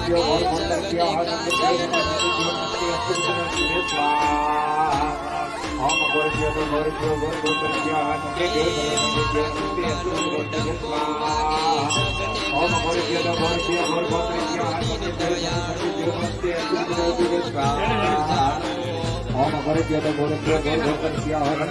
ઓમ ભગવત્યો ભગવત્યો ભર ભગવત્યા હનુમંતસ્ય સ્વાહા ઓમ ભગવત્યો ભગવત્યો ભર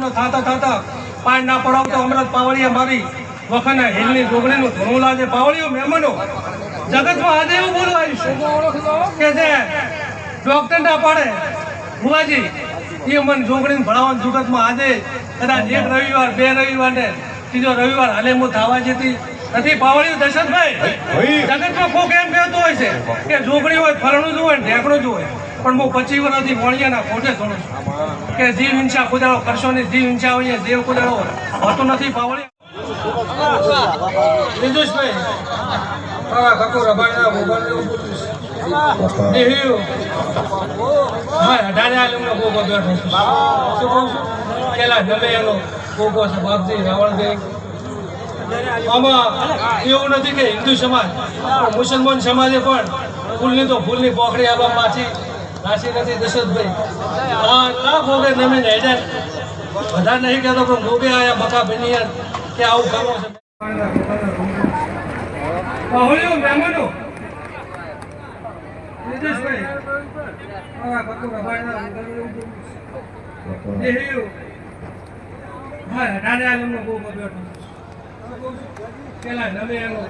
નવા ખાતા થાતા પાણી ના પડાવતો અમૃત પાવળિયા મારી વખને હિલની જોગણીનું ધૂણું લાગે પાવળીઓ મહેમાનો જગતમાં આજે એવું બોલવાયું કે છે ડોક્ટર ના પાડે. ભુવાજી એ મને જોગણીને ભણાવવાનું જગતમાં આજે કદાચ એક રવિવાર બે રવિવાર ને ત્રીજો રવિવાર હાલે હું ધાવા જતી નથી પાવળિયું દર્શનભાઈ જગતમાં કોક એમ કહેતો હોય છે કે જોગણી હોય ફરણું જ હોય ને ઢેકણું જ હોય. પણ હું પચીસ વર્ષથી મોણિયાના ખોટે થોડું છું. કે જીવ હિંસા કુદાડો કરશો ને જીવ હિંસા હોય દેવ કુદાડો હોતો નથી પાવળિયા હિન્દુષભાઈ હા કાકો રબાડના મોબાઈલ એવું નથી કે હિન્દુ સમાજ, મુસલમાન સમાજે પણ ફૂલની તો ફૂલની પોખડી આલવા પાછી રાશી નથી દશરથભાઈ આ નમે હેડે. બધા નહીં કહેતો પણ ભોગે આયા બકા બનિયા કે આવું છે. બાહુલ્યો મહેમાનો નિતેશભાઈ આ કાકો રબાડના દેહીઓ હા અઢારે આલમનો ગોગો બેઠો પેલા નવે એનો.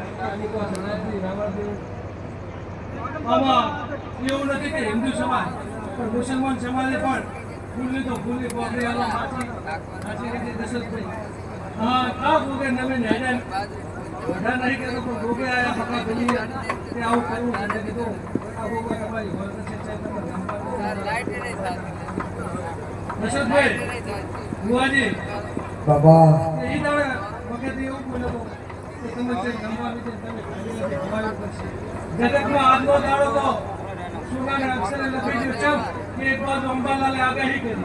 આમાં એવું નથી કે હિન્દુ સમાજ પણ મુસલમાન સમાજે પણ ફૂલની તો ફૂલની આલો માછી સાચી રીતે દશરથભાઈ હા આ ભોગે નમે નેડે બધા નહીં કહેતો પણ ભોગે આયા પકડા ભૂલી કે આવું કરવું એટલે કીધું દશરથભાઈ ભુવાજી બાબા. એ તમે વખતે એવું બોલ્યો જગતમાં આજનો દાડો તો સોનાને અક્ષરે લખી દીધું કે એક બાજુ અંબાલાલે આગાહી કરી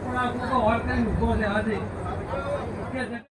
પણ આ લોકો હોટ ઊભો છે. આજે